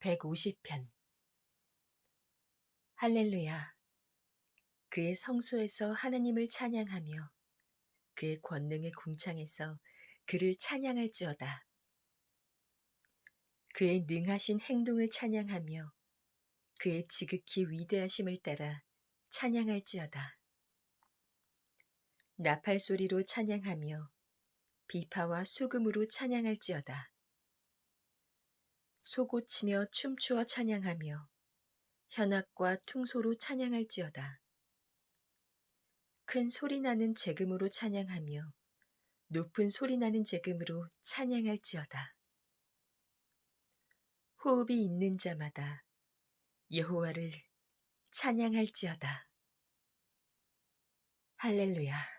150편 할렐루야 그의 성소에서 하나님을 찬양하며 그의 권능의 궁창에서 그를 찬양할지어다. 그의 능하신 행동을 찬양하며 그의 지극히 위대하심을 따라 찬양할지어다. 나팔 소리로 찬양하며 비파와 수금으로 찬양할지어다. 소고치며 춤추어 찬양하며 현악과 퉁소로 찬양할지어다. 큰 소리 나는 재금으로 찬양하며 높은 소리 나는 재금으로 찬양할지어다. 호흡이 있는 자마다 여호와를 찬양할지어다. 할렐루야.